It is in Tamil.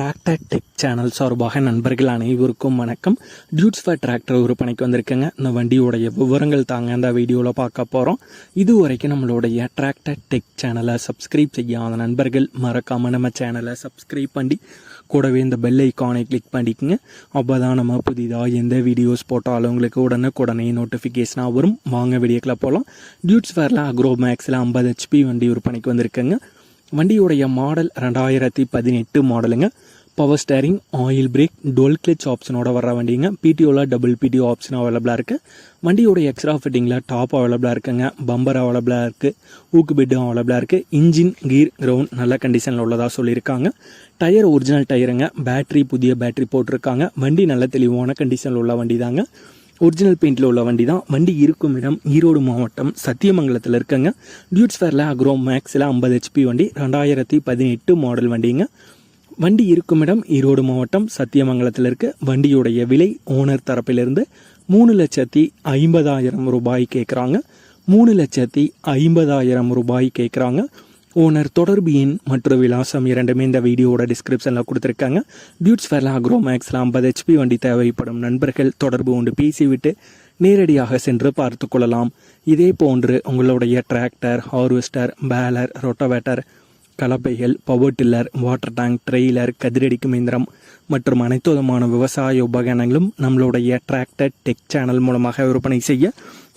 டிராக்டர் டெக் சேனல் சார்பாக நண்பர்கள் அனைவருக்கும் வணக்கம். டியூட்ஸ் ஃபார் டிராக்டர் விற்பனைக்கு வந்திருக்கேங்க. இந்த வண்டியோடைய விவரங்கள் தாங்க அந்த வீடியோவில் பார்க்க போகிறோம் இது வரைக்கும் நம்மளுடைய டிராக்டர் டெக் சேனலை சப்ஸ்கிரைப் செய்யாத நண்பர்கள் மறக்காமல் நம்ம சேனலை சப்ஸ்கிரைப் பண்ணி கூடவே இந்த பெல் ஐக்கானை கிளிக் பண்ணிக்கங்க. அப்போ தான் நம்ம புதிதாக எந்த வீடியோஸ் போட்டாலும் உங்களுக்கு உடனுக்குடனே நோட்டிஃபிகேஷனாக வரும். வாங்க வீடியோக்கில் போகலாம் டியூட்ஸ் ஃபேரில் அக்ரோ மேக்ஸில் ஐம்பது ஹெச்பி வண்டி விற்பனைக்கு வந்திருக்குங்க. வண்டியுடைய மாடல் ரெண்டாயிரத்தி பதினெட்டு மாடலுங்க பவர் ஸ்டேரிங் ஆயில் பிரேக் டோல் கிளச் ஆப்ஷனோட வர வண்டிங்க. பிடிஓவில் டபுள் பிடிஓ ஆப்ஷன் அவைலபிளாக இருக்குது வண்டியோட எக்ஸ்ட்ரா ஃபிட்டிங்கில் டாப் அவைலபிளாக இருக்குங்க. பம்பர் அவைலபிளாக இருக்குது ஊக்கு பெட்டும் அவைலபிளாக இருக்குது இன்ஜின் கீர் கிரவுண்ட் நல்ல கண்டிஷனில் உள்ளதாக சொல்லியிருக்காங்க. டயர் ஒரிஜினல் டயருங்க பேட்டரி புதிய பேட்டரி போட்டிருக்காங்க. வண்டி நல்ல தெளிவான கண்டிஷனில் உள்ள வண்டி தாங்க ஒரிஜினல் பெயிண்டில் உள்ள வண்டி தான் வண்டி இருக்கும் இடம் ஈரோடு மாவட்டம் சத்தியமங்கலத்தில் இருக்குங்க. டியூட்ஸ் ஃபேரில் அக்ரோ மேக்ஸில் ஐம்பது ஹெச்பி வண்டி ரெண்டாயிரத்தி பதினெட்டு மாடல் வண்டிங்க. வண்டி இருக்கும் இடம் ஈரோடு மாவட்டம் சத்தியமங்கலத்தில் இருக்க. வண்டியுடைய விலை ஓனர் தரப்பிலிருந்து மூணு லட்சத்தி ஐம்பதாயிரம் ரூபாய் கேட்குறாங்க மூணு லட்சத்தி ஐம்பதாயிரம் ரூபாய் கேட்குறாங்க ஓனர் தொடர்பு எண் மற்றும் விலாசம் இரண்டுமே இந்த வீடியோவோட டிஸ்கிரிப்ஷனில் கொடுத்துருக்காங்க. பியூட்ஸ் ஃபெர்லா அக்ரோ மேக்ஸில் ஐம்பது ஹெச்பி வண்டி தேவைப்படும் நண்பர்கள் தொடர்பு கொண்டு பேசிவிட்டு நேரடியாக சென்று பார்த்து கொள்ளலாம். இதே போன்று உங்களுடைய tractor harvester baler rotavator கலப்பைகள் power tiller water tank trailer கதிரடிக்கும் இயந்திரம் மற்றும் அனைத்து விதமான விவசாய உபகரணங்களும் நம்மளுடைய டிராக்டர் டெக் சேனல் மூலமாக விற்பனை செய்ய